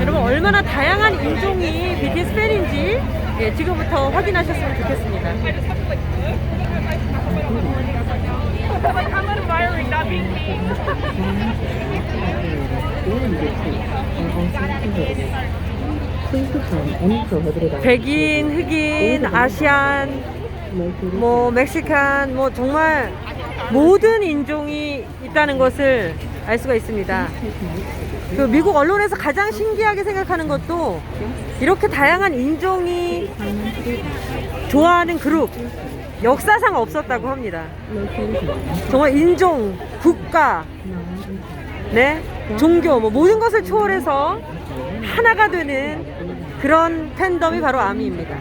여러분 얼마나 다양한 인종이 BTS 팬인지 예, 지금부터 확인하셨으면 좋겠습니다. 백인, 흑인, 아시안, 뭐 멕시칸, 뭐 정말 모든 인종이 있다는 것을 알 수가 있습니다. 그 미국 언론에서 가장 신기하게 생각하는 것도 이렇게 다양한 인종이 좋아하는 그룹 역사상 없었다고 합니다. 정말 인종, 국가, 네, 종교 뭐 모든 것을 초월해서 하나가 되는 그런 팬덤이 바로 아미입니다.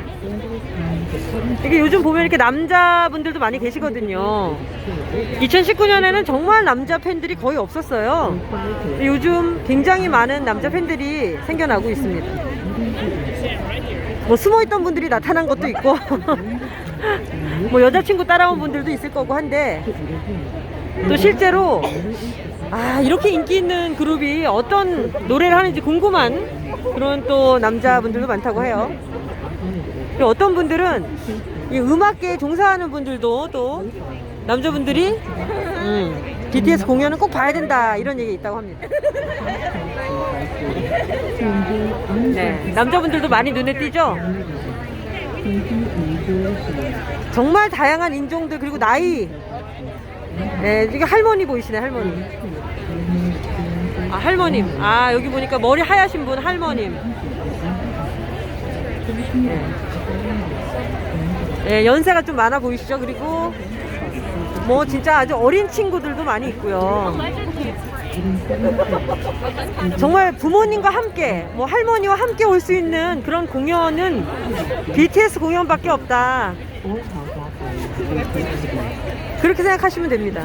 이게 요즘 보면 이렇게 남자분들도 많이 계시거든요. 2019년에는 정말 남자 팬들이 거의 없었어요. 요즘 굉장히 많은 남자 팬들이 생겨나고 있습니다. 뭐 숨어 있던 분들이 나타난 것도 있고, 뭐 여자친구 따라온 분들도 있을 거고 한데, 또 실제로 아 이렇게 인기 있는 그룹이 어떤 노래를 하는지 궁금한 그런 또 남자분들도 많다고 해요. 어떤 분들은 이 음악계에 종사하는 분들도 또 남자분들이 음, BTS 공연은 꼭 봐야 된다 이런 얘기 있다고 합니다. 네, 남자분들도 많이 눈에 띄죠. 정말 다양한 인종들 그리고 나이. 네, 이게 할머니 보이시네 할머니. 아 할머님. 아 여기 보니까 머리 하얗신 분 할머님. 네. 네, 연세가 좀 많아 보이시죠? 그리고 뭐 진짜 아주 어린 친구들도 많이 있고요. 정말 부모님과 함께, 뭐 할머니와 함께 올 수 있는 그런 공연은 BTS 공연밖에 없다. 그렇게 생각하시면 됩니다.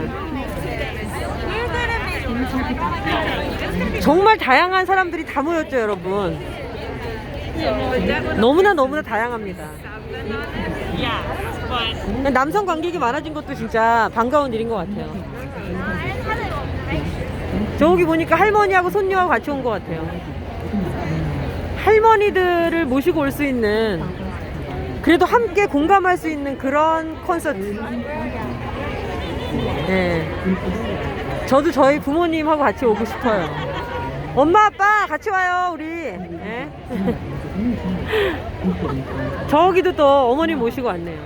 정말 다양한 사람들이 다 모였죠, 여러분. 너무나 너무나 다양합니다. 남성 관객이 많아진 것도 진짜 반가운 일인 것 같아요. 저기 보니까 할머니하고 손녀하고 같이 온 것 같아요. 할머니들을 모시고 올 수 있는 그래도 함께 공감할 수 있는 그런 콘서트. 네. 저도 저희 부모님하고 같이 오고 싶어요. 엄마 아빠 같이 와요 우리. 네. 저기도 또 어머니 모시고 왔네요.